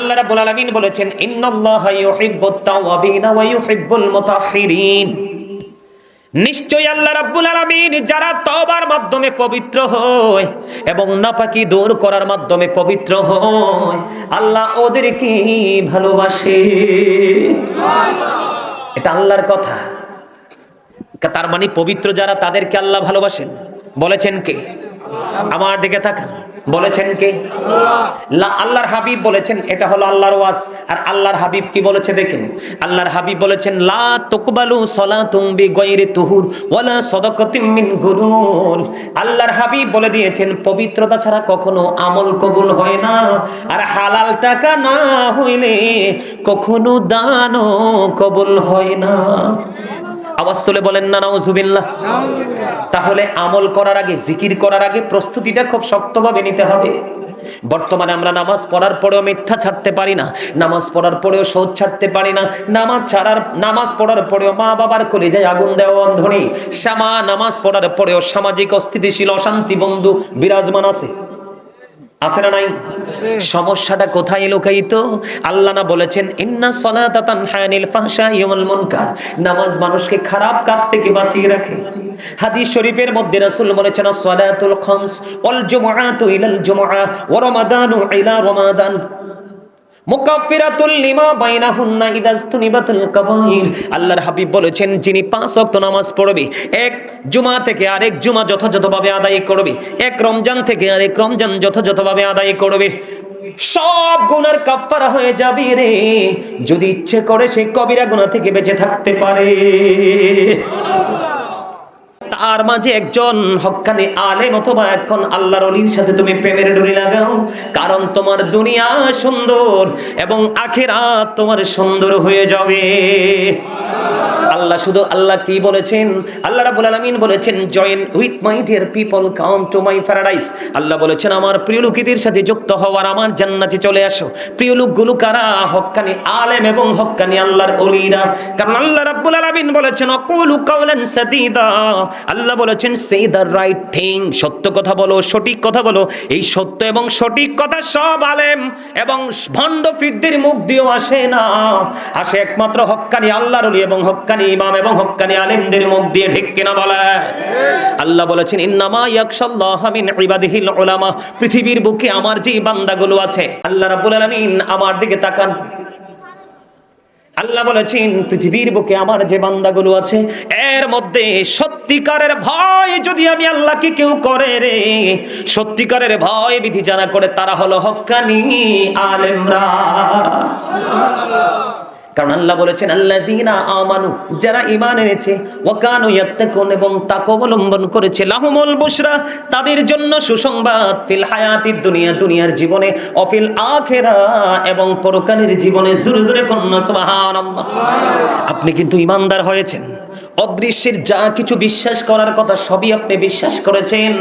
আল্লাহ রাব্বুল আলামিন বলেছেন, ইন্নাল্লাহা ইউহিব্বুত তাওয়াবিন ওয়া ইউহিব্বুল মুতাহহিরিন আল্লাহ রাব্বুল আলামিন যারা তওবার মাধ্যমে পবিত্র হয় এবং নাপাকি দূর করার মাধ্যমে পবিত্র হয়, আল্লাহ ওদেরকে ভালোবাসে। এটা আল্লাহর কথা। তার মানে পবিত্র যারা, তাদেরকে আল্লাহ ভালোবাসেন। বলেছেন কে? আমার দিকে তাকান। বলেছেন কে? আল্লাহর হাবিব বলেছেন, এটা হলো আল্লাহর ওয়াজ। আর আল্লাহর হাবিব কি বলেছে দেখেন? আল্লাহর হাবিব বলেছেন, লা তুকবালু সালাতুম বিগাইরি তুহুর ওয়ালা সাদাকাতিম মিন গুরুর। আল্লাহর হাবিব বলে দিয়েছেন, পবিত্রতা ছাড়া কখনো আমল কবুল হয় না। আর হালাল টাকা না হইলে কখনো দানও কবুল হয় না। আওয়াজ তুলে বলেন না নাউজুবিল্লাহ। তাহলে আমল করার আগে জিকির করার আগে প্রস্তুতিটা খুব শক্তভাবে নিতে হবে। বর্তমানে আমরা নামাজ পড়ার পরেও মিথ্যা ছাড়তে পারি না নামাজ পড়ার পরেও শোধ ছাড়তে পারি না নামাজ ছাড়ার নামাজ পড়ার পরেও মা বাবার কোলে যায় আগুন দেওয়া অন্ধনী শ্যামা নামাজ পড়ার পরেও সামাজিক অস্থিতিশীল অশান্তি বন্ধু বিরাজমান আছে। আছে না নাই? সমস্যাটা কোথায় লুকায়িত আল্লাহ না বলেছেন, ইন্না সলাতা তানহানিল ফাহশাই ওয়াল মুনকার। নামাজ মানুষকে খারাপ কাজ থেকে বাঁচিয়ে রাখে। হাদিস শরীফের মধ্যে রাসূল বলেছেন সলাতুল খামস ওয়াল জুমআতু ইলাল জুমআ ওয়া রমাদানু ইলা রমাদান। হাবিব বলেছেন, যিনি পাঁচ নামাজ পড়বে, এক জুমা থেকে জুমা যথাযথভাবে আদায় করবে, এক রমজান থেকে আরেক রমজান যথাযথভাবে আদায় করবে। হয়ে যাবে রে। যদি ইচ্ছে করে সে কবিরা গুনাহ থেকে বেঁচে থাকতে পারে। তার মাঝে একজন হক্কানি আলেম অথবা এখন আল্লাহর অলির সাথে তুমি প্রেমের ডুরি লাগাও। কারণ তোমার দুনিয়া সুন্দর এবং আখেরাত তোমার সুন্দর হয়ে যাবে। আল্লাহ শুধু আল্লাহ কি বলেছেন? আল্লাহ রাব্বুল আলামিন বলেছেন join with my dear people come to my paradise আল্লাহ বলেছেন, আমার প্রিয় লোকেদের সাথে যুক্ত হওয়ার আমার জান্নাতে চলে আসো। প্রিয় লোকগুলো কারা? হক্কানি আলেম এবং হক্কানি আল্লাহর অলিরা। কারণ আল্লাহ রাব্বুল আলামিন বলেছেন, অকুলু কাওলান সাদিদা। আল্লাহ বলেছেন সেই দ্য রাইট থিং সত্য কথা বলো, সঠিক কথা বলো। এই সত্য এবং সঠিক কথা সব আলেম এবং ভণ্ড ফিরদের মুখ দিয়েও আসে না। আসে একমাত্র হক্কানি আল্লাহর এবং হক্কানি ইমাম এবং হক্কানি আলেমদের মুখ দিয়ে, ঠিক কিনা বলে? আল্লাহ বলেছেন, ইন্নামা ইয়াকশাল্লাহ মিন ইবাদিহিল উলামা। পৃথিবীর বুকে আমার যে বান্দাগুলো আছে, আল্লাহ রাব্বুল আলামিন আমার দিকে তাকান। আল্লাহ বলেছেন, পৃথিবীর বুকে আমার যে বান্দাগুলো আছে, এর মধ্যে সত্যিকারের ভয় যদি আমি আল্লাহকে কেউ করে রে, সত্যিকারের ভয় বিধি জানা করে, তারা হলো হক্কানি আলেমরা। কারণ আল্লাহ বলেছেন আল্লাহ দিনা আমানু, যারা ইমান এনেছে, ওয়াকানু ইয়াত্তাকুন এবং তাকে অবলম্বন করেছে, লাহুমুল বুশরা, তাদের জন্য সুসংবাদ, ফিল হায়াতিদ দুনিয়া, দুনিয়ার জীবনে অফিল আখেরা, এবং পরকালের জীবনে, জোরে জোরে কন্যা সুবহানাল্লাহ। আপনি কিন্তু ইমানদার হয়েছেন। অদৃশ্যের যা কিছু বিশ্বাস করার কথা সবই আপনি বিশ্বাস করেছেন।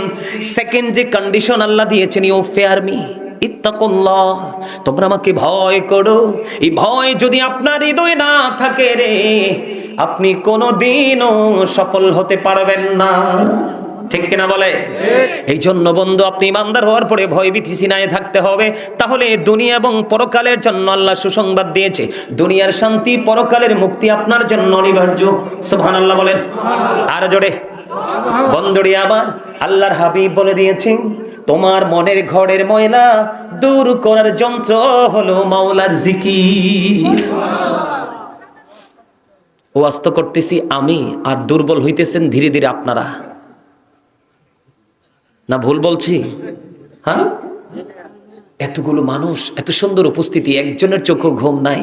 সেকেন্ড যে কন্ডিশন আল্লাহ দিয়েছেন ইউ ফেয়ার মি ইত্তাকুল্লাহ তোমরা আমাকে ভয় করো। এই ভয় যদি আপনার হৃদয়ে না থাকে রে আপনি কোনোদিনও সফল হতে পারবেন না। ঠিক কিনা বলে? এই জন্য বন্ধু আপনি ইমানদার হওয়ার পরে ভয় ভীতি সিনায় থাকতে হবে। তাহলে দুনিয়া এবং পরকালের জন্য আল্লাহ সুসংবাদ দিয়েছে। দুনিয়ার শান্তি পরকালের মুক্তি আপনার জন্য অনিবার্য। সুবহানাল্লাহ বলেন। আর জোরে। বন্ধুরি আবার আল্লাহর হাবিব বলে দিয়েছেন তোমার মনের ঘরের ময়লা দূর করার যন্ত্র হলো মাওলার জিকির। ওয়াজ তো করতেছি আমি আর দুর্বল হইতেছেন ধীরে ধীরে আপনারা। না ভুল বলছি? হ্যাঁ? এতগুলো মানুষ এত সুন্দর উপস্থিতি একজনের চোখও ঘুম নাই।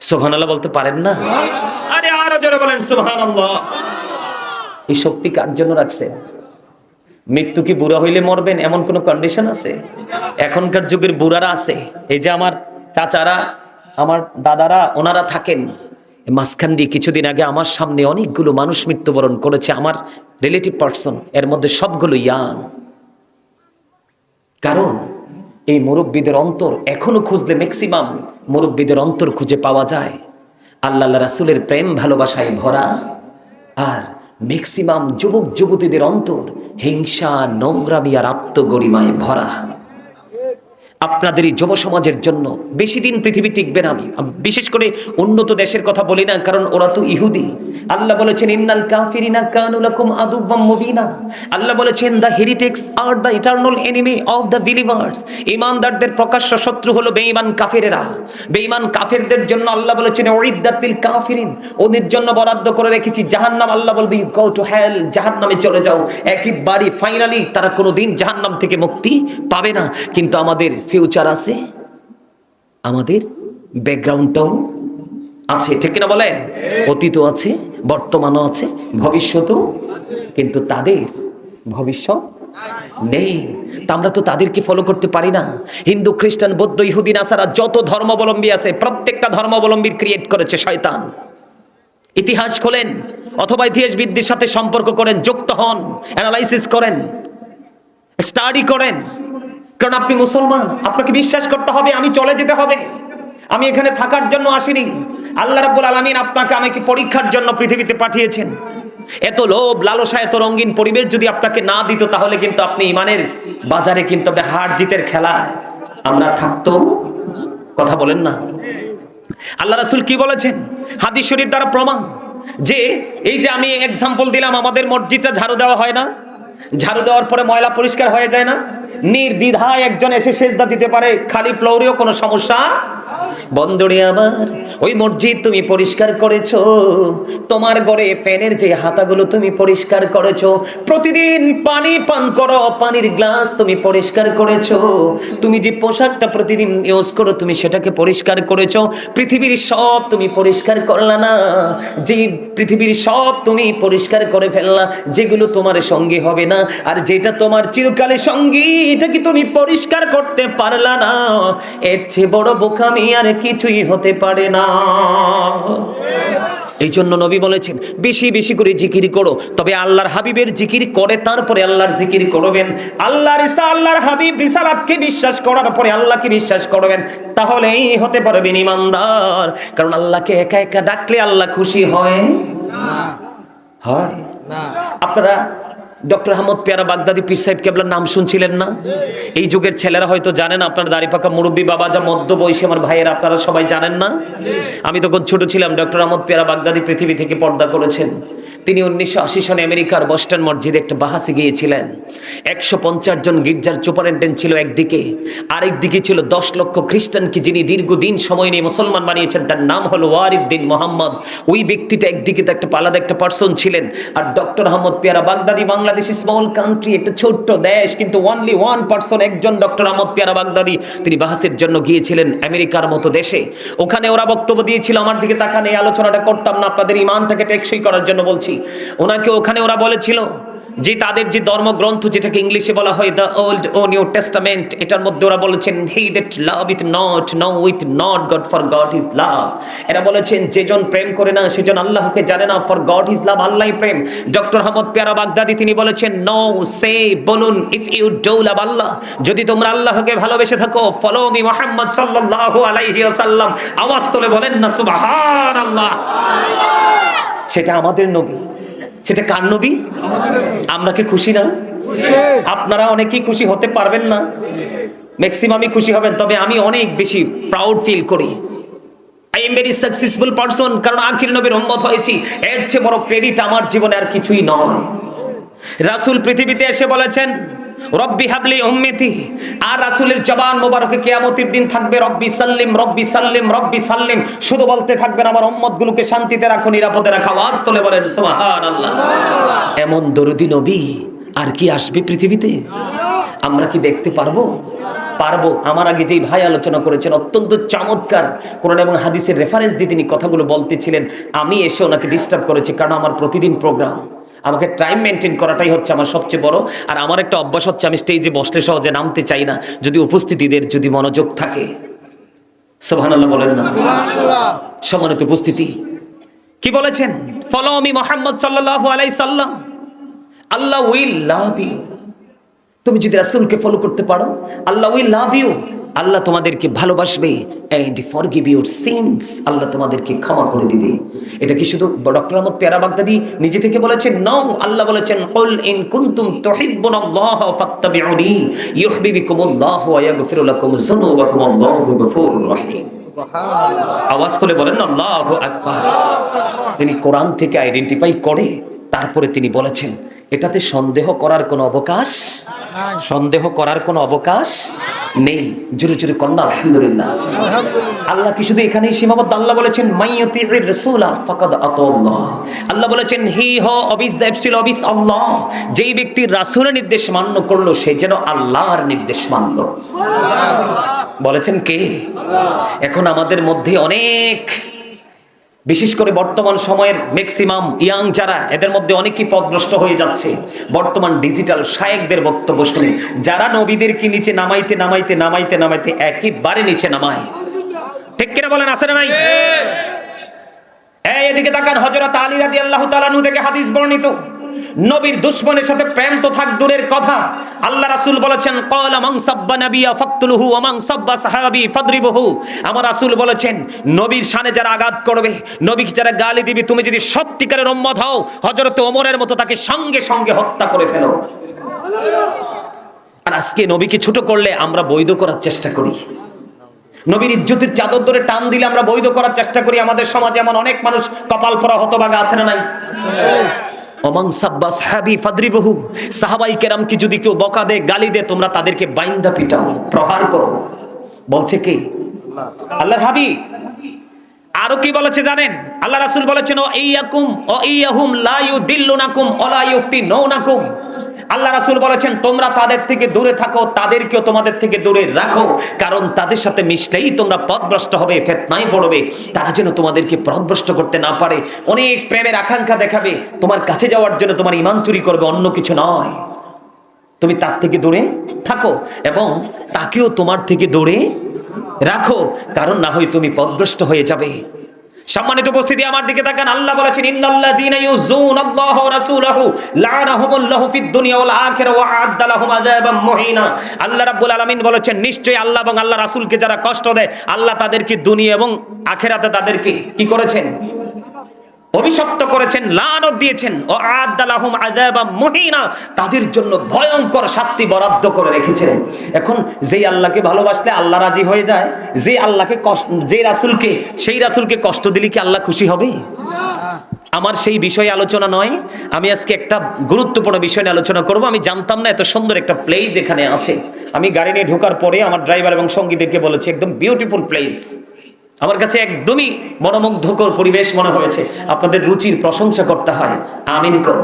সোহান বলতে পারেন না? আরে আরও জোরে বলেন সোহান এই শক্তি কার জন্য রাখছেন? মৃত্যু কি বুড়া হইলে মরবেন? এমন কোন কন্ডিশন আছে? এখনকার যুগের বুড়ারা আছে। এই যে আমার চাচারা, আমার দাদারা, ওনারা থাকেন। মাঝখান দিয়ে কিছুদিন আগে আমার সামনে অনেকগুলো মানুষ মৃত্যুবরণ করেছে, আমার রিলেটিভ পার্সন এর মধ্যে সবগুলো ইয়াং কারণ এই মুরব্বীদের অন্তর এখনও খুঁজলে ম্যাক্সিমাম মুরব্বীদের অন্তর খুঁজে পাওয়া যায়। আল্লাহ রাসুলের প্রেম, ভালোবাসায় ভরা। আর ম্যাক্সিমাম যুবক যুবতীদের অন্তর হিংসা নোংরামি আর আত্মগরিমায় ভরা। আপনাদের এই যুব সমাজের জন্য বেশি দিন পৃথিবী টিকবে না আমি। বিশেষ করে উন্নত দেশের কথা বলি না, কারণ ওরা তো ইহুদি। আল্লাহ বলেছেন, ইন্নাল কাফিরিনা কানুলাকুম আদুব্বাম মুবিনা। আল্লাহ বলেছেন the হেরিটেক্স R the eternal enemy of the believers ইমানদারদের প্রকাশ্য শত্রু হলো বেঈমান কাফেরেরা। বেঈমান কাফেরদের জন্য আল্লাহ বলেছেন ওয়াইদাতিল কাফিরিন। ওদের জন্য বরাদ্দ করে রেখেছি, জাহান্নাম। আল্লাহ বলবে গো টু হেল জাহান্নামে চলে যাও। একইবারই ফাইনালি তারা কোনোদিন জাহান্নাম থেকে মুক্তি পাবে না। কিন্তু আমাদের ফিউচার আছে আমাদের ব্যাকগ্রাউন্ডটাও আছে ঠিক কিনা বলেন? অতীতও আছে বর্তমানও আছে ভবিষ্যতও কিন্তু তাদের ভবিষ্যৎ নেই। তা আমরা তো তাদেরকে ফলো করতে পারি না। হিন্দু খ্রিস্টান বৌদ্ধ ইহুদিন আসারা যত ধর্মাবলম্বী আছে প্রত্যেকটা ধর্মাবলম্বীর ক্রিয়েট করেছে শয়তান। ইতিহাস খোলেন অথবা ইতিহাস ইতিহাসবিদদের সাথে সম্পর্ক করেন যুক্ত হন অ্যানালাইসিস করেন স্টাডি করেন। কারণ আপনি মুসলমান, আপনাকে বিশ্বাস করতে হবে, আমি চলে যেতে হবে। আমি এখানে থাকার জন্য আসিনি। আল্লাহ রাব্বুল আলামিন আপনাকে আমাকে পরীক্ষার জন্য পৃথিবীতে পাঠিয়েছেন। এত লোভ, লালসা, এত রঙিন পরিবেশ যদি আপনাকে না দিত, তাহলে কিন্তু আপনি ইমানের বাজারে কিন্তু হার জিতের খেলায় আমরা থাকতো কথা বলেন না। আল্লাহ রাসুল কি বলেছেন? হাদিস শরীফ দ্বারা প্রমাণ যে, এই যে আমি এক্সাম্পল দিলাম, আমাদের মসজিদটা ঝাড়ু দেওয়া হয় না। ঝাড়ু দেওয়ার পরে ময়লা পরিষ্কার হয়ে যায় না। নির্দ্বিধায় একজন এসে সেজদা দিতে পারে খালি ফ্লোরেও কোনো সমস্যা? বন্দরে আমার, ওই মসজিদ তুমি পরিষ্কার করেছ, তোমার ঘরে ফ্যানের যে হাতাগুলো তুমি পরিষ্কার করেছ, প্রতিদিন পানি পান করো, পানির গ্লাস তুমি পরিষ্কার করেছ, তুমি যে পোশাকটা প্রতিদিন ইউজ করো, তুমি সেটাকে পরিষ্কার করেছ, পৃথিবীর সব তুমি পরিষ্কার করলা না, যে পৃথিবীর সব তুমি পরিষ্কার করে ফেললা, যেগুলো তোমার সঙ্গী হবে না, আর যেটা তোমার চিরকালে সঙ্গী এটা কি তুমি পরিষ্কার করতে পারলা না? এর চেয়ে বড় বোকামি আর কিছুই হতে পারে না। এই জন্য নবী বলেছেন বেশি বেশি করে জিকির করো তবে আল্লাহর হাবিবের জিকির করে তারপরে আল্লাহর জিকির করবেন। আল্লাহর ইসা আল্লাহর হাবিব রিসালাতকে বিশ্বাস করার পরে আল্লাহকে বিশ্বাস করবেন। তাহলেই হতে পারবেন ইমানদার। কারণ আল্লাহকে একা একা ডাকলে আল্লাহ খুশি হয়? হয়। আপনারা ডক্টর আহমদ পেয়ারা বাগদাদি, পীর সাহেব কেবলার নাম শুনছিলেন না? এই যুগের ছেলেরা হয়তো জানেন আপনার দাড়ি পাকা মুরব্বী বাবা যা মধ্য বয়সী আমার ভাইয়েরা, আপনারা সবাই জানেন না? আমি তখন ছোট ছিলাম, ডক্টর আহমদ পেয়ারা বাগদাদি পৃথিবী থেকে পর্দা করেছেন। তিনি উনিশশো আশি সনে আমেরিকার বস্টন মসজিদে একটা বাহাসে গিয়েছিলেন। একশো পঞ্চাশ জন গির্জার সুপারিনটেন্ট ছিল একদিকে, আরেক দিকে ছিল দশ লক্ষ খ্রিস্টানকে যিনি দীর্ঘদিন সময় নিয়ে মুসলমান বানিয়েছেন, তার নাম হলো ওয়ারিদ্দিন মোহাম্মদ। ওই ব্যক্তিটা একদিকে তো একটা আলাদা একটা পার্সন ছিলেন। আর ডক্টর আহমদ পেয়ারা বাগদাদি বাংলাদেশ স্মল কান্ট্রি একটা ছোট্ট দেশ, কিন্তু অনলি ওয়ান পার্সন একজন ডক্টর আহমদ পিয়ারা বাগদাদি, তিনি বাহাসের জন্য গিয়েছিলেন আমেরিকার মতো দেশে। ওখানে ওরা বক্তব্য দিয়েছিল, আমার দিকে তাকান, এই আলোচনাটা করতাম না, আপনাদের ইমানটাকে টেকসই করার জন্য বলছি। ওনাকে ওখানে ওরা বলেছিল যে তাদের যে ধর্মগ্রন্থ যেটাকে ইংলিশে বলা হয় দ্য ওল্ড ও নিউ টেস্টামেন্ট এটার মধ্যে ওরা বলেছেন he that love it not no with not God for God is love এরা বলেছেন, যেজন প্রেম করে না, সেজন আল্লাহকে জানে না ফর গড ইজ লাভ আল্লাহই প্রেম। ডক্টর আহমদ পেয়ারা বাগদাদি তিনি বলেছেন নো সে বলুন if you do love Allah, যদি তোমরা আল্লাহকে ভালোবেসে থাকো ফলো মি মোহাম্মদ সাল্লাল্লাহু আলাইহি ওয়াসাল্লাম। আওয়াজ তুলে বলেন না, সুবহানাল্লাহ। সেটা আমাদের নবী। সেটা কার নবী? আমরা কি খুশি না? আপনারা অনেকেই খুশি হতে পারবেন না। ম্যাক্সিমামই খুশি হবেন, তবে আমি অনেক বেশি প্রাউড ফিল করি। I am very successful person কারণ আখির নবীর উম্মত হয়েছি। এর চেয়ে বড় ক্রেডিট আমার জীবনে আর কিছুই নয়। রাসূল পৃথিবীতে এসে বলেছেন রব্বি হাবলি উম্মতি। আর রাসূলের জবান মোবারকে কিয়ামতের দিন থাকবে, রব্বি সাল্লিম রব্বি সাল্লিম রব্বি সাল্লিম। শুধু বলতে থাকবেন আমার উম্মতগুলোকে শান্তিতে রাখো, নিরাপদে রাখো। আওয়াজ তুলে বলেন, সুবহানাল্লাহ। এমন দরুদি নবী আর কি আসবে পৃথিবীতে? আমরা কি দেখতে পারব? পারব। আমার আগে যেই ভাই আলোচনা করেছেন, অত্যন্ত চমৎকার কোরআন এবং হাদিসের রেফারেন্স দিয়ে তিনি কথাগুলো বলতেছিলেন। আমি এসে ওনাকে ডিস্টার্ব করেছি, কারণ আমার প্রতিদিন প্রোগ্রাম আমাকে টাইম মেনটেন করাটাই হচ্ছে আমার সবচেয়ে বড়। আর আমার একটা অভ্যাস হচ্ছে আমি স্টেজে বসলে সহজে নামতে চাই না। যদি উপস্থিতিদের যদি মনোযোগ থাকে সোহানাল্লাহ বলেন না। সমানিত উপস্থিতি কি বলেছেন? ফলো আমি মোহাম্মদ সাল্লাল্লাহু আলাইহি সাল্লাম। আল্লাহ উইল লাভ ইউ তুমি যদি রাসূলকে ফলো করতে পারো আল্লাহ উইল লাভ ইউ আল্লাহ তোমাদেরকে ভালোবাসবে অ্যান্ড ফরগিভ ইউর সিনস আল্লাহ তোমাদেরকে ক্ষমা করে দিবে। এটা কি শুধু ডক্টর আহমদ পেয়ারা বাগদাদি নিজে থেকে বলেছেন? নও আল্লাহ বলেছেন কুল ইন কুনতুম তুহিব্বুনাল্লাহ ফাত্তাবিউনি ইউহিব্বুকুমুল্লাহু ওয়া ইয়াগফিরু লাকুম যুনুবাকুম আল্লাহু গফুরুর রহিম। আওয়াজ তুলে বলেন আল্লাহু আকবার। তিনি কোরআন থেকে আইডেন্টিফাই করে তারপরে তিনি বলেছেন এটাতে সন্দেহ করার কোনো অবকাশ? সন্দেহ করার কোনো অবকাশ? নেই। জোরে জোরে কন্যা, আলহামদুলিল্লাহ। আল্লাহ কি শুধু এখানেই সীমাবদ্ধ? আল্লাহ বলেছেন মাইয়তির রাসূলা ফাকাদ আতাল্লাহ আল্লাহ। বলেছেন, হি হ, অবিস স্টিল অবিস আল্লাহ। যেই ব্যক্তি রাসূলের নির্দেশ মান্য করল, সে যেন আল্লাহর নির্দেশ মানল। বলেছেন কে? এখন আমাদের মধ্যে অনেক বিশেষ করে বর্তমান সময়ের ম্যাক্সিমাম ইয়াং যারা এদের মধ্যে অনেকেই পদভ্রষ্ট হয়ে যাচ্ছে। বর্তমান ডিজিটাল শায়েকদের বক্তব্য শুনে যারা নবীদেরকে নিচে নামাইতে নামাইতে নামাইতে নামাইতে একেবারে নিচে নামায়। ঠিক কিনা বলেন আছে না নাই? এই এদিকে তাকান হজরত আলী রাদিয়াল্লাহু তাআলা নু থেকে হাদিস বর্ণিত। নবীর দুশ্মনের সাথে প্রেম তো থাক দূরের কথা। আল্লাহ রাসূল বলেছেন, ক্বালা মান সাব্বা নাবিয়া ফাকতুলহু ওয়া সাব্বা সাহাবী ফাদরিবহু। আমার রাসূল বলেছেন, নবীর শানে যারা আঘাত করবে, নবীকে যারা গালি দিবে, তুমি যদি সত্যিকারের উম্মত হও, হযরত ওমরের মতো তাকে সঙ্গে সঙ্গে হত্যা করে ফেলো। আর আজকে নবীকে ছোট করলে আমরা বৈধ করার চেষ্টা করি। নবীর ইজ্জতের চাদর ধরে টান দিলে আমরা বৈধ করার চেষ্টা করি। আমাদের সমাজে এমন অনেক মানুষ কপাল পরা হতবাগা আছে না নাই? অমাং সাব্বা সাহাবি ফাদরিবহু। সাহাবাই কেরাম কি যদি কেউ বকা দে গালি দে তোমরা তাদেরকে বাইন্দা পিটাও, প্রহার করো। বলছে কে? আল্লাহ হাবি আরও কি বলেছে জানেন? আল্লাহ রাসুল বলেছেন, ও ইয়াকুম, ও ইয়াহুম, লা ইউদিল্লুনাকুম ওয়া লা ইফতিনুনাকুম আল্লাহ রাসূল বলেছেন, তোমরা তাদের থেকে দূরে থাকো, তাদেরকেও তোমাদের থেকে দূরে রাখো। কারণ তাদের সাথে মিশলেই তোমরা পথভ্রষ্ট হবে, ফেতনায় পড়বে। তারা যেন তোমাদেরকে পথভ্রষ্ট করতে না পারে। অনেক প্রেমের আকাঙ্ক্ষা দেখাবে। তোমার কাছে যাওয়ার জন্য তোমার ইমান চুরি করবে, অন্য কিছু নয়। তুমি তার থেকে দূরে থাকো এবং তাকেও তোমার থেকে দূরে রাখো। কারণ না হয় তুমি পদভ্রষ্ট হয়ে যাবে। সম্মানিত উপস্থিতি আমার দিকে তাকান, আল্লাহ বলেছেন, ইন্নাল্লাযীনা ইউযুনাল্লাহু ওয়া রাসূলাহু লা'নাহুমুল্লাহু ফিদ দুনিয়া ওয়াল আখিরা ওয়া আ'আদ্দা লাহুম আযাবাম মুহিনা। আল্লাহ রাব্বুল আলামিন বলেছেন, নিশ্চয়ই আল্লাহ এবং আল্লাহ রাসূলকে যারা কষ্ট দেয়, আল্লাহ তাদেরকে দুনিয়া এবং আখিরাতে তাদেরকে কি করেছেন? অভিশপ্ত করেছেন, লানত দিয়েছেন, ও আদালাহুম আযাবাম মুহিনা, তাদের জন্য ভয়ঙ্কর শাস্তি বরাদ্দ করে রেখেছেন। এখন যেই আল্লাহকে ভালোবাসলে আল্লাহ রাজি হয়ে যায় যে আল্লাহকে কষ্ট যে রাসূলকে, সেই রাসূলকে কষ্ট দিলে কি আল্লাহ খুশি হবে? আমার সেই বিষয়ে আলোচনা নয়, আমি আজকে একটা গুরুত্বপূর্ণ বিষয় নিয়ে আলোচনা করব। আমি জানতাম না এত সুন্দর একটা প্লেস এখানে আছে। আমি গাড়ি নিয়ে ঢোকার পরে আমার ড্রাইভার এবং সঙ্গীদেরকে বলেছি, একদম বিউটিফুল প্লেস আমার কাছে একদমই মনোমুগ্ধকর পরিবেশ মনে হয়েছে। আপনাদের রুচির প্রশংসা করতে হয়। আমিন করো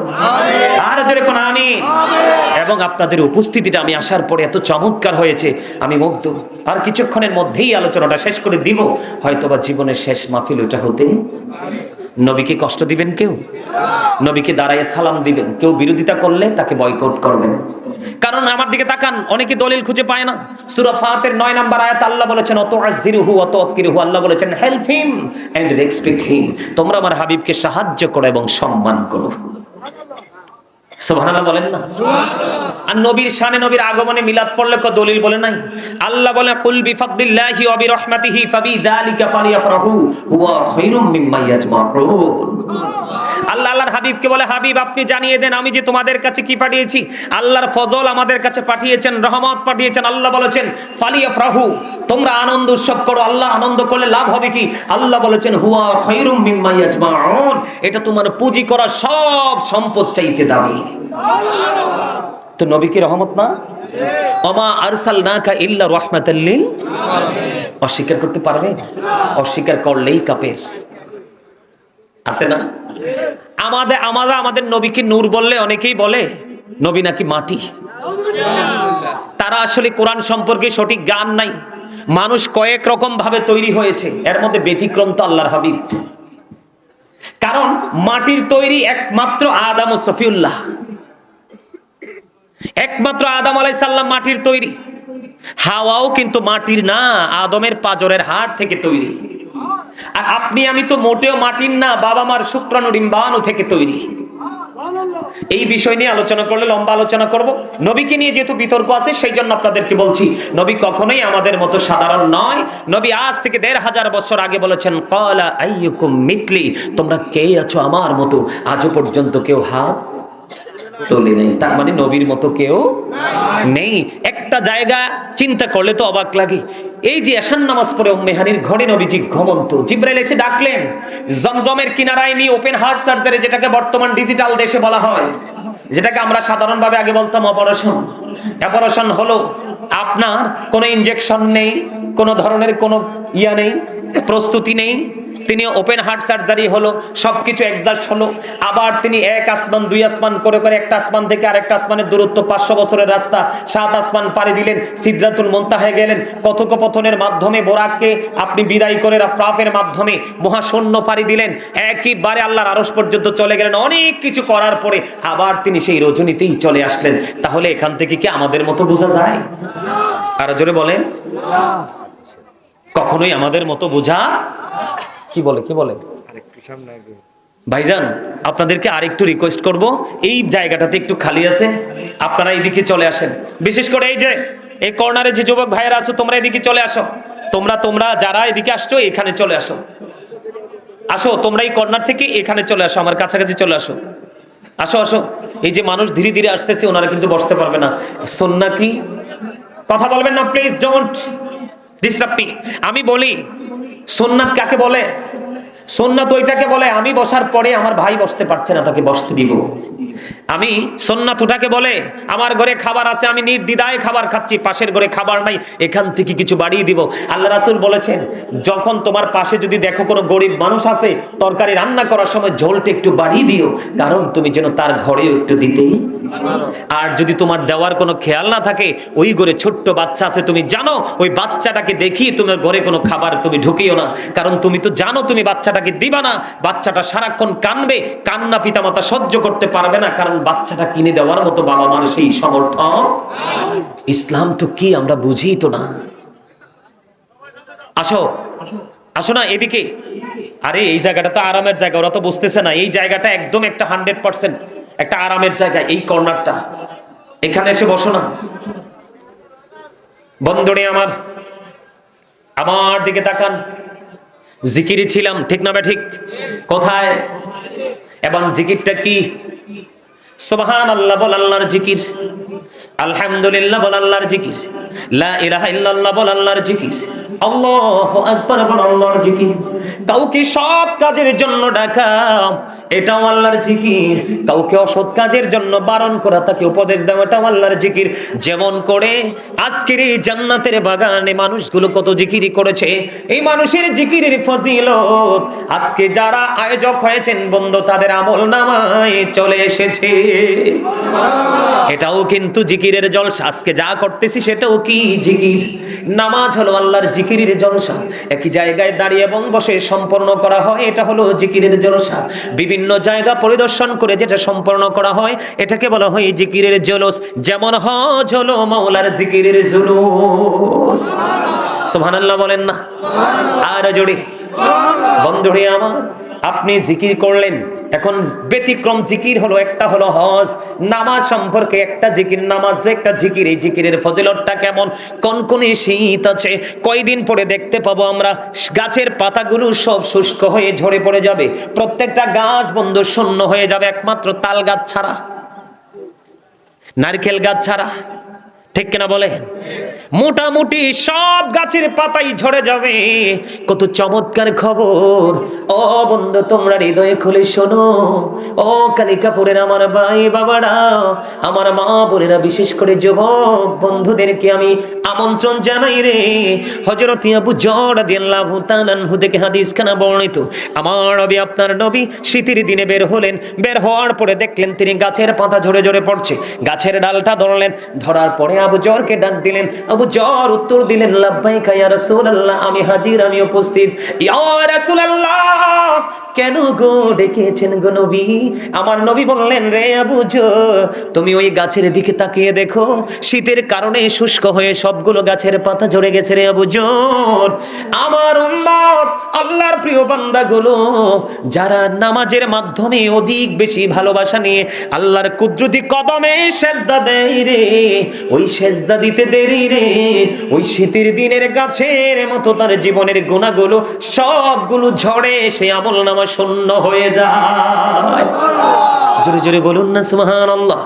আর জোরে কোন আমিন? এবং আপনাদের উপস্থিতিটা আমি আসার পরে এত চমৎকার হয়েছে আমি মুগ্ধ। আর কিছুক্ষণের মধ্যেই আলোচনাটা শেষ করে দিব। হয়তোবা জীবনের শেষ মাহফিল ওটা হতে নবীকে কষ্ট দিবেন কেউ? নবীকে দাঁড়ায় সালাম দিবেন। কেউ বিরোধিতা করলে তাকে বয়কট করবেন। কারণ আমার দিকে তাকান, অনেকে দলিল খুঁজে পায় না। সুরা ফাতের 9 নাম্বার আয়াত আল্লাহ বলেছেন অত আজিরুহু অত অকিরহু আল্লাহ বলেছেন help him and respect him তোমরা আমার হাবিবকে সাহায্য করো এবং সম্মান করো। সুবহানাল্লাহ বলেন না? আর নবীর শানে নবীর আগমনে মিলাদ পড়লে কো দলিল বলে নাই? আল্লাহ বলে, কুল বিফাদলিল্লাহি ওয়া বিরহমাতিহি ফাবিযালিকা ফালিয়াফরাহু, হুয়া খায়রুম মিম্মা ইয়াজমাউন। আল্লাহ আল্লাহর হাবিবকে বলে, হাবিব, আপনি জানিয়ে দেন, আমি যে তোমাদের কাছে কি পাঠিয়েছি? আল্লাহর ফজল আমাদের কাছে পাঠিয়েছেন, রহমত পাঠিয়েছেন। আল্লাহ বলেছেন, ফালিয়াফরাহু, তোমরা আনন্দ উৎসব করো, আল্লাহ আনন্দ করলে লাভ হবে কি? আল্লাহ বলেছেন, হুয়া খায়রুম মিম্মা ইয়াজমাউন, এটা তোমার পুঁজি করা সব সম্পদ চাইতে দামি। তো নবী কি রহমত না? অমা আরসাল নাকা ইল্লা রহমাতাল্লিল অস্বীকার করতে পারবে? অস্বীকার করলেই কাপের। আছে না? আমাদের আমরা আমাদের নবীকে নূর বললে অনেকেই বলে, নবী নাকি মাটি। তারা আসলে কোরআন সম্পর্কে সঠিক জ্ঞান নাই। মানুষ কয়েক রকম ভাবে তৈরি হয়েছে। এর মধ্যে ব্যতিক্রম তো আল্লাহর হাবিব। কারণ মাটির তৈরি একমাত্র আদাম সফিউল্লাহ। একমাত্র আদম আলাইসাল্লাম মাটির তৈরি। হাওয়াও কিন্তু মাটির না, আদমের পাজরের হাড় থেকে তৈরি। আর আপনি, আমি তো মোটেও মাটির না, বাবা মার শুক্রাণু ডিম্বাণু থেকে তৈরি। এই বিষয় নিয়ে আলোচনা করলে, লম্বা আলোচনা করব। নবীকে নিয়ে যেহেতু বিতর্ক আছে, সেই জন্য আপনাদেরকে বলছি, নবী কখনোই আমাদের মতো সাধারণ নয়। নবী আজ থেকে দেড় হাজার বছর আগে বলেছেন কলা আইয়ুকুম মিথলি তোমরা কে আছো আমার মতো? আজও পর্যন্ত কেউ হাত তোলে নেই। তার মানে নবীর মতো কেউ নেই। একটা জায়গা চিন্তা করলে তো অবাক লাগে। এই যে এশান নামাজ পড়ে মেহানির ঘরে নবীজি ঘমন্ত। জিব্রাইল এসে ডাকলেন, জমজমের কিনারায় নিয়ে ওপেন হার্ট সার্জারি যেটাকে বর্তমান ডিজিটাল দেশে বলা হয়, যেটাকে আমরা সাধারণভাবে আগে বলতাম অপারেশন অপারেশন হলো আপনার কোনো ইনজেকশন নেই, কোনো ধরনের কোনো ইয়া নেই, প্রস্তুতি নেই তিনি ওপেন হার্ট সার্জারি হলো, সবকিছু এক্সাস্ট হলো। আবার তিনি এক আসমান, দুই আসমান করে করে একটা আসমান থেকে আরেকটা আসমানের দূরত্ব, পাঁচশো বছরের রাস্তা, সাত আসমান পাড়ি দিলেন সিদ্ধাতুল মন্তা হয়ে গেলেন। কথোপকথনের মাধ্যমে বোরাককে আপনি বিদায় করে রাফরাফের মাধ্যমে মহাশূন্য পাড়ি দিলেন। একইবারে আল্লাহর আরস পর্যন্ত চলে গেলেন। অনেক কিছু করার পরে আবার তিনি সেই রজনীতেই চলে আসলেন। তাহলে এখান থেকে কি আমাদের মতো বোঝা যায়? আরও জোরে বলেন। কখনোই আমাদের মতো বোঝা কি বলে কি বলে? ভাইজান আপনাদেরকে আরেকটু রিকোয়েস্ট করব। এই জায়গাটাতে একটু খালি আছে আপনারা এইদিকে চলে আসেন। বিশেষ করে এই যে এই কর্নারে যে যুবক ভাইয়েরা আছো তোমরা এদিকে চলে আসো। তোমরা তোমরা যারা এদিকে আসছো এখানে চলে আসো। আসো তোমরা এই কর্নার থেকে এখানে চলে আসো আমার কাছাকাছি চলে আসো। আসো আসো। এই যে মানুষ ধীরে ধীরে আসতেছে ওনারা কিন্তু বসতে পারবে না। সন্না কি? কথা বলবেন না প্লিজ ডোন্ট ডিস্টার্ব মি আমি বলি সোননাথ কাকে বলে? সোননাথ ওইটাকে বলে, আমি বসার পরে আমার ভাই বসতে পারছে না, তাকে বসতে দিব। আমি সোননাথ ওটাকে বলে, আমার ঘরে খাবার আছে, আমি নির্দ্বিধায় খাবার খাচ্ছি, পাশের ঘরে খাবার নাই, এখান থেকে কিছু বাড়িয়ে দিব। আল্লাহ রাসুল বলেছেন, যখন তোমার পাশে যদি দেখো কোনো গরিব মানুষ আছে, তরকারি রান্না করার সময় ঝোলটা একটু বাড়িয়ে দিও, কারণ তুমি যেন তার ঘরেও একটু দিতে আর যদি তোমার দেওয়ার কোনো খেয়াল না থাকে, ওই ঘরে ছোট্ট বাচ্চা আছে, তুমি জানো, ওই বাচ্চাটাকে দেখিয়ে তোমার ঘরে কোনো খাবার তুমি ঢুকিও না। কারণ তুমি তো জানো, তুমি বাচ্চাটাকে দিবা না, বাচ্চাটা সারাক্ষণ কানবে, কান্না পিতামাতা সহ্য করতে পারবে না। কারণ বাচ্চাটা কিনে দেওয়ার মতো বাবা মার সেই সমর্থন ইসলাম তো কি, আমরা বুঝি তো না। আসো আসো না, এদিকে। আরে, এই জায়গাটা তো আরামের জায়গা, ওরা তো বুঝতেছে না। এই জায়গাটা একদম একটা হান্ড্রেড পার্সেন্ট একটা আরামের জায়গা, এই কর্নারটা। এখানে এসে বসো না। বন্ধুরে আমার আমার দিকে তাকান। জিকিরি ছিলাম, ঠিক না ঠিক? কোথায়? এবং জিকিরটা কি? সুবহান আল্লাহ বল আল্লাহর জিকির। আলহামদুলিল্লাহ বল আল্লাহর জিকির। জিকির। যেমন করে আজকের এই জান্নাতের বাগানে মানুষগুলো কত জিকিরি করেছে। এই মানুষের জিকিরের ফজিলত, আজকে যারা আয়োজক হয়েছেন, বন্ধু, তাদের আমল নামায় চলে এসেছে। এটাও কিন্তু জিকিরের জলসা। আজকে যা করতেছি, সেটাও কি জিকির? নামাজ হলো আল্লাহর জিকিরের জলসা। একই জায়গায় দাঁড়িয়ে এবং বসে সম্পন্ন করা হয়, এটা হলো জিকিরের জলসা। বিভিন্ন জায়গা পরিদর্শন করে যেটা সম্পন্ন করা হয়, এটাকে বলা হয় জিকিরের জলস। যেমন হজ হলো মাওলার জিকিরের জুলুস। সুবহানাল্লাহ বলেন না? আর জোরে। বন্ধুরে আমার আপনি জিকির করলেন। এখন ব্যতিক্রম জিকির হলো, একটা হলো হজ। নামাজ সম্পর্কে একটা জিকির, নামাজ যে একটা জিকির, এই জিকিরের ফজিলতটা কেমন? কনকনে শীত আছে, কয়দিন পরে দেখতে পাবো আমরা, গাছের পাতাগুলো সব শুষ্ক হয়ে ঝরে পড়ে যাবে। প্রত্যেকটা গাছ বন্ধ, শূন্য হয়ে যাবে, একমাত্র তাল গাছ ছাড়া। নারকেল গাছ ছাড়া। ঠিক কিনা বলে মোটামুটি সব গাছের পাতাই ঝরে যাবে। কত চমৎকার খবর। ও বন্ধু, তোমরা হৃদয়ে খুলে শোনো। ও কালিকাপুরের আমার ভাই বাবারা, আমার মা বোনেরা, বিশেষ করে যুবক বন্ধুদেরকে আমি আমন্ত্রণ জানাই রে। হজরত আবু জড় দিয়াল্লাহু তাআলাহু থেকে হাদিস খানা বর্ণিত। আমার নবী আপনার নবী শীতের দিনে বের হলেন। বের হওয়ার পরে দেখলেন তিনি গাছের পাতা ঝরে ঝরে পড়ছে। গাছের ডালটা ধরলেন। ধরার পরে আবু জরকে ডাক দিলেন, আবু জর উত্তর দিলেন, লাব্বাইকা ইয়া রাসূলুল্লাহ, আমি হাজির, আমি উপস্থিত। কেন গো ডেকেছেন গো নবী? আমার নবী বললেন, রে আবু তুমি ওই গাছের দিকে তাকিয়ে দেখো, শীতের কারণে শুষ্ক হয়ে সবগুলো গাছের পাতা ঝরে গেছে রে আবু আমার উম্মত, আল্লাহর প্রিয় বান্দাগুলো, যারা নামাজের মাধ্যমে অধিক বেশি ভালোবাসা নিয়ে আল্লাহর কুদরতি কদমে সেজদা দেয় রে, ওই সেজদা দিতে দেরি রে। ওই শীতের দিনের গাছের মতো তার জীবনের গুণাগুলো সবগুলো ঝড়ে সে আমল নামা শূন্য হয়ে যায়। জোরে জোরে বলুন না সুবহান আল্লাহ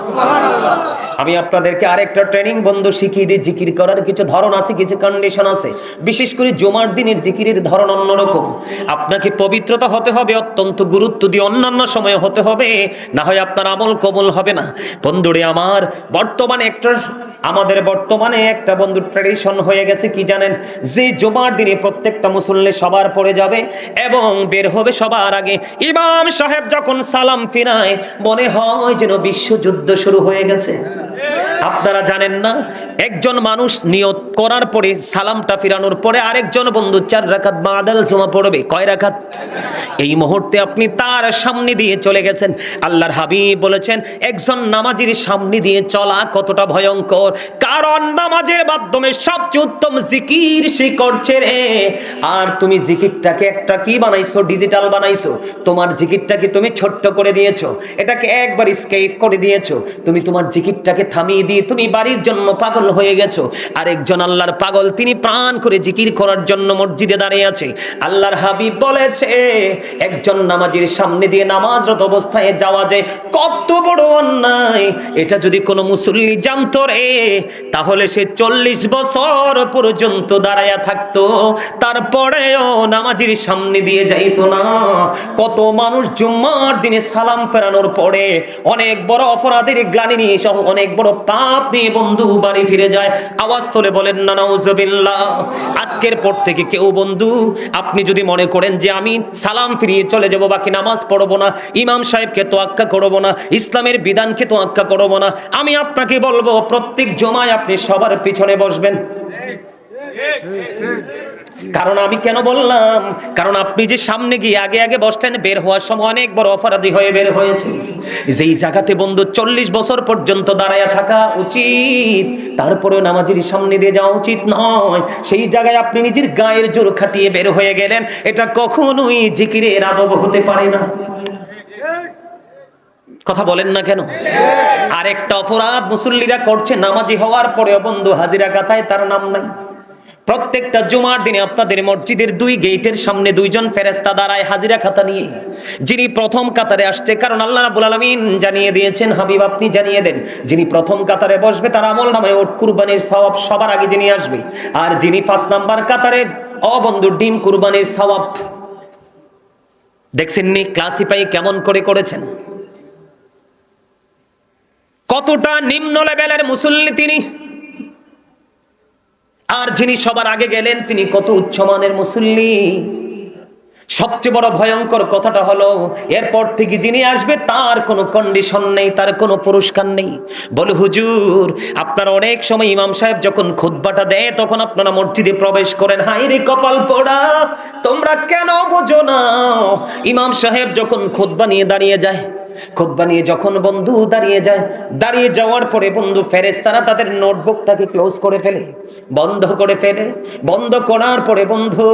আমি আপনাদেরকে আরেকটা ট্রেনিং বন্ধ শিখিয়ে দিই, জিকির করার কিছু ধরন আছে, কিছু কন্ডিশন আছে। বিশেষ করে জমার দিনের জিকিরের ধরন অন্যরকম। আপনাকে পবিত্রতা হতে হবে, অত্যন্ত গুরুত্ব দিয়ে অন্যান্য সময়ে হতে হবে। না হয় আপনার আমল কবল হবে না। বন্ধুরে আমার, বর্তমানে একটা আমাদের বর্তমানে একটা বন্ধু ট্রেডিশন হয়ে গেছে, কি জানেন? যে জমার দিনে প্রত্যেকটা মুসল্লি সবার পড়ে যাবে এবং বের হবে সবার আগে। ইমাম সাহেব যখন সালাম ফিরায়, মনে হয় যেন বিশ্বযুদ্ধ শুরু হয়ে গেছে। আপনারা জানেন না, একজন মানুষ নিয়ত করার পরে সালামটা ফিরানোর পরে আরেকজন বন্ধু চার রাখাত বাদাল জমা পড়বে। কয় রাখাত এই মুহূর্তে আপনি তার সামনে দিয়ে চলে গেছেন। আল্লাহর হাবিব বলেছেন, একজন নামাজির সামনে দিয়ে চলা কতটা ভয়ঙ্কর। কারণ নামাজের মাধ্যমে সবচেয়ে উত্তম জিকির সে করছে রে। আর তুমি জিকিরটাকে একটা কি বানাইছো? ডিজিটাল বানাইছো। তোমার জিকিরটাকে তুমি ছোট্ট করে দিয়েছ। এটাকে একবার স্কেপ করে দিয়েছ। তুমি তোমার জিকিরটাকে থামিয়ে দিয়ে তুমি বাড়ির জন্য পাগল হয়ে গেছো। আরেকজন আল্লাহর পাগল, তিনি প্রাণ করে জিকির করার জন্য মসজিদে দাঁড়িয়ে আছে। আল্লাহর হাবিব বলেছে, একজন নামাজির সামনে দিয়ে নামাজরত অবস্থায় যাওয়া যায় কত বড় অন্যায়। এটা যদি কোনো মুসল্লি জানতো রে তাহলে সে চল্লিশ বছর পর্যন্ত দাঁড়ায়া থাকতো, তারপরেও নামাজির সামনে দিয়ে যাইতো না। কত মানুষ জুম্মার দিনে সালাম ফেরানোর পরে অনেক বড় অপরাধের গ্লানি নিয়ে সহ অনেক বড় পাপ নিয়ে বন্ধু বাড়ি ফিরে যায়। আওয়াজ তোলে বলেন না নাউজুবিল্লাহ আজকের পর থেকে কেউ বন্ধু, আপনি যদি মনে করেন যে আমি সালাম ফিরিয়ে চলে যাব বাকি নামাজ পড়ব না, ইমাম সাহেবকে তো আক্কা করব না, ইসলামের বিধানকে তো আক্কা করব না, আমি আপনাকে বলব, প্রত্যেক জমায় আপনি সবার পিছনে বসবেন। কারণ আমি কেন বললাম? কারণ আপনি যে সামনে গিয়ে আগে আগে বসলেন, বের হওয়ার সময় অনেক বড় অপরাধী হয়ে বের হয়েছে। যেই জায়গাতে বন্ধু চল্লিশ বছর পর্যন্ত দাঁড়ায় থাকা উচিত, তারপরেও নামাজের সামনে দিয়ে যাওয়া উচিত নয়। সেই জায়গায় আপনি নিজের গায়ের জোর খাটিয়ে বের হয়ে গেলেন। এটা কখনোই জিকিরের আদব হতে পারে না। কথা বলেন না কেন? আরেকটা অপরাধ মুসল্লিরা করছে নামাজি হওয়ার পরেও বন্ধু হাজিরা গাথায় তার নাম নাই। প্রত্যেকটা জুমার দিনে আপনাদের মসজিদের দুই গেটের সামনে দুইজন ফেরেস্তা দাঁড়ায় হাজিরা খাতা নিয়ে। যিনি প্রথম কাতারে আসছে, কারণ আল্লাহ রাব্বুল আলামিন জানিয়ে দিয়েছেন, হাবিব আপনি জানিয়ে দেন, যিনি প্রথম কাতারে বসবে তার আমল নামায় ওট কুরবানির সওয়াব সবার আগে যিনি আসবে। আর যিনি পাঁচ নাম্বার কাতারে অবন্ধু ডিম কুরবানির সওয়াব। দেখছেননি ক্লাসিফাই কেমন করে করেছেন? কতটা নিম্ন লেভেলের মুসল্লি তিনি? আর যিনি সবার আগে গেলেন, তিনি কত উচ্চমানের মুসল্লি? সবচেয়ে বড় ভয়ঙ্কর কথাটা হলো, এরপর থেকে যিনি আসবে, তার কোনো কন্ডিশন নেই, তার কোনো পুরস্কার নেই। বলে, হুজুর, আপনারা অনেক সময় ইমাম সাহেব যখন খুতবাটা দেয়, তখন আপনারা মসজিদে প্রবেশ করেন। হাই রে কপাল পোড়া, তোমরা কেন বোঝো না? ইমাম সাহেব যখন খুতবা নিয়ে দাঁড়িয়ে যায় খুতবা নিয়ে যখন বন্ধু দাঁড়িয়ে যায়, দাঁড়িয়ে যাওয়ার পরে বন্ধু ফেরেস্তারা তাদের নোটবুকটাকে ক্লোজ করে ফেলে, বন্ধ করে ফেলে। বন্ধ করার পরে বন্ধু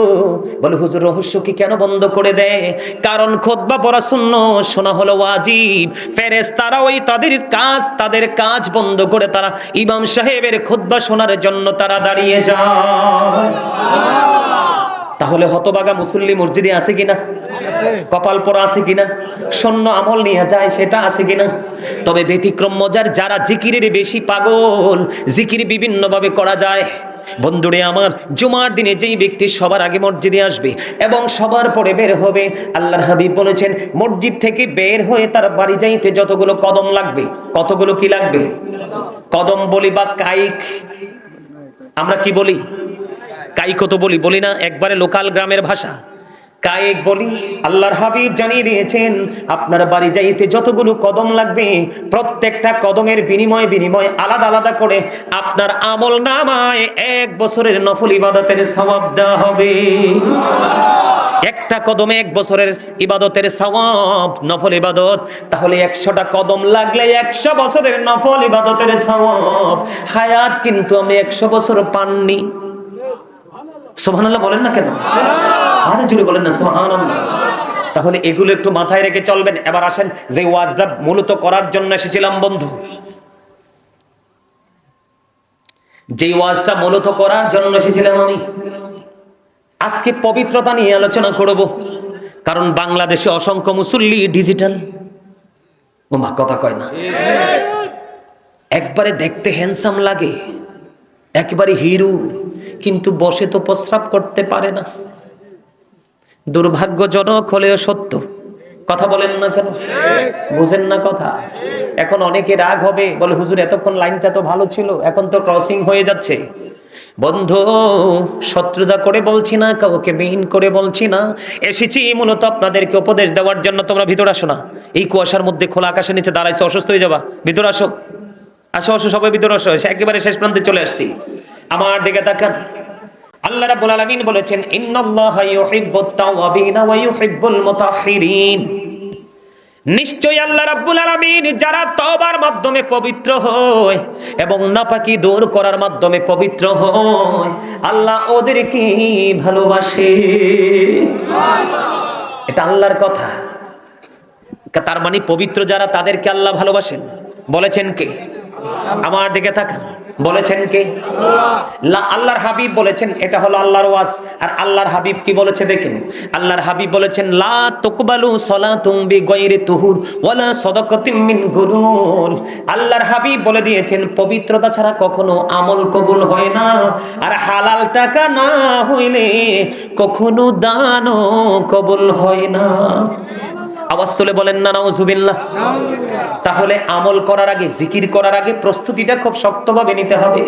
বলে, হুজুর, রহস্য কি কেন বন্ধ করে দেয়? কারণ খোদবা পড়া শূন্য, শোনা হলো ওয়াজিব। ফেরেস্তারা ওই তাদের কাজ তাদের কাজ বন্ধ করে তারা ইমাম সাহেবের খুতবা শোনার জন্য তারা দাঁড়িয়ে যায়। তাহলে হতবাগা মুসল্লি মসজিদে আছে কিনা? কপাল পরা আছে কিনা? শূন্য আমল নিয়ে যায় সেটা আছে কিনা? তবে ব্যতিক্রম মজার যারা জিকিরের বেশি পাগল জিকির বিভিন্ন ভাবে করা যায়। বন্ধুরে আমার জুমার দিনে যেই ব্যক্তি সবার আগে মসজিদে আসবে এবং সবার পরে বের হবে আল্লাহর হাবিব বলেছেন মসজিদ থেকে বের হয়ে তার বাড়ি যাইতে যতগুলো কদম লাগবে কতগুলো কি লাগবে? কদম বলি বা কাইক আমরা কি বলি? কাইকো তো বলি বলি না, একবারে লোকাল গ্রামের ভাষা। কায়েক বলি, আল্লাহর হাবিব জানিয়ে দিয়েছেন, আপনার বাড়ি যাইতে যতগুলো কদম লাগবে, প্রত্যেকটা কদমের বিনিময় বিনিময় আলাদা আলাদা করে আপনার আমল নামায় এক বছরের নফল ইবাদতের সওয়াব দেওয়া হবে। একটা কদমে এক বছরের ইবাদতের সওয়াব, নফল ইবাদত, তাহলে একশোটা কদম লাগলে একশো বছরের নফল ইবাদতের সওয়াব। হায়াত কিন্তু আমি একশো বছর পাননি। সোভানাল্লাহ বলেন না কেন? আর জুড়ে বলেন না, সুবহানাল্লাহ। তাহলে এগুলো একটু মাথায় রেখে চলবেন। এবার আসেন, যে ওয়াজটা মূলত করার জন্য এসেছিলাম বন্ধু। যে ওয়াজটা মূলত করার জন্য এসেছিলাম আমি। আজকে পবিত্রতা নিয়ে আলোচনা করব। কারণ বাংলাদেশে অসংখ্য মুসল্লি ডিজিটাল। ও মা কথা কয় না। একবারে দেখতে হ্যান্ডসাম লাগে, একবারে হিরো। কিন্তু বসে তো প্রস্রাব করতে পারে না। দুর্ভাগ্যজনক হলেও সত্য। কথা বলেন না কেন? বুঝেন না কথা। এখন অনেকে রাগ হবে, বলে, হুজুর, এতক্ষণ লাইনটা তো ভালো ছিল, এখন তো ক্রসিং হয়ে যাচ্ছে। বন্ধু, শত্রুতা করে বলছি না, কাউকে মেইন করে বলছি না। এসেছি মূলত আপনাদেরকে উপদেশ দেওয়ার জন্য। তোমরা ভিতর আসো না। এই কুয়াশার মধ্যে খোলা আকাশের নিচে দাঁড়াইছো, অসুস্থ হয়ে যাবা। ভিতর আসো। আসো আসো, সবাই ভিতরে আসো। একেবারে শেষ প্রান্তে চলে আসছি। আমার দিকে তাকান। আল্লাহ রাব্বুল আলামিন বলেছেন, ইন্নাল্লাহা ইউহিব্বুত তাওয়াবিনা ওয়া ইউহিব্বুল মুতাহহিরিন। নিশ্চয়ই আল্লাহ রাব্বুল আলামিন যারা তওবার মাধ্যমে পবিত্র হয় এবং নাপাকি দূর করার মাধ্যমে পবিত্র হয়, আল্লাহ ওদেরকে ভালোবাসে। এটা আল্লাহর কথা। তার মানে পবিত্র যারা, তাদেরকে আল্লাহ ভালোবাসেন। বলেছেন কে? আমার দিকে তাকান। বলেছেন কে? আল্লাহর হাবিব বলেছেন, এটা হলো আল্লাহর ওয়াজ। আর আল্লাহর হাবিব কি বলেছে দেখেন? আল্লাহর হাবিব বলেছেন, লা তুকবালু সালাতুম বিগাইরি তুহুর ওয়ালা সাদাকাতিম মিন গুরুর। আল্লাহর হাবিব বলে দিয়েছেন, পবিত্রতা ছাড়া কখনো আমল কবুল হয় না। আর হালাল টাকা না হইলে কখনো দানও কবুল হয় না। আওয়াজ তুলে বলেন না নাউজুবিল্লাহ। তাহলে আমল করার আগে জিকির করার আগে প্রস্তুতিটা খুব শক্তভাবে নিতে হবে।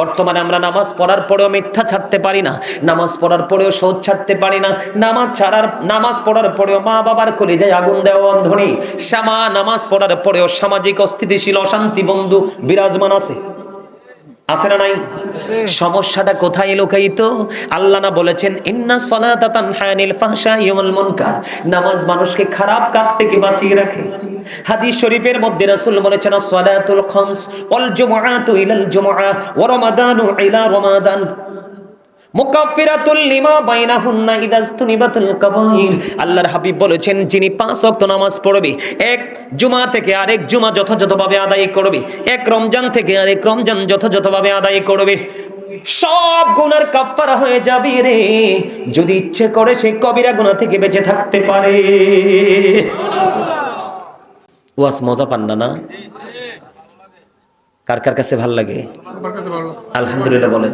বর্তমানে আমরা নামাজ পড়ার পরেও মিথ্যা ছাড়তে পারি না নামাজ পড়ার পরেও শোধ ছাড়তে পারি না নামাজ ছাড়ার নামাজ পড়ার পরেও মা বাবার কোলে যায় আগুন দেওয়া অন্ধনী শ্যামা নামাজ পড়ার পরেও সামাজিক অস্থিতিশীল অশান্তি বন্ধু বিরাজমান আছে। আছে না নাই? সমস্যাটা কোথায় লুকায়িত? আল্লাহ না বলেছেন, ইন্না সলাতা তানহানিল ফাহশাই ওয়াল মুনকার। নামাজ মানুষকে খারাপ কাজ থেকে বাঁচিয়ে রাখে। হাদিস শরীফের মধ্যে রাসূল বলেছেন সলাতুল খামস ওয়াল জুমআতু ইলাল জুমআ ওয়া রমাদানু ইলা রমাদান। মুকাফিরাতুল লিমা বাইনাহুন্না ইদাস্তুনিবাতুল কাবাইর। আল্লাহর হাবিব বলেছেন যিনি পাঁচ ওয়াক্ত নামাজ পড়বে এক জুমা থেকে আরেক জুমা যথাযথভাবে আদায় করবে এক রমজান থেকে আরেক রমজান যথাযথভাবে আদায় করবে। সব গুনার কাফারা হয়ে যাবে রে। যদি ইচ্ছে করে সে কবিরা গুনাহ থেকে বেঁচে থাকতে পারে। ওয়াস মজা পান না না? কার কার কাছে ভালো লাগে? আলহামদুলিল্লাহ বলেন।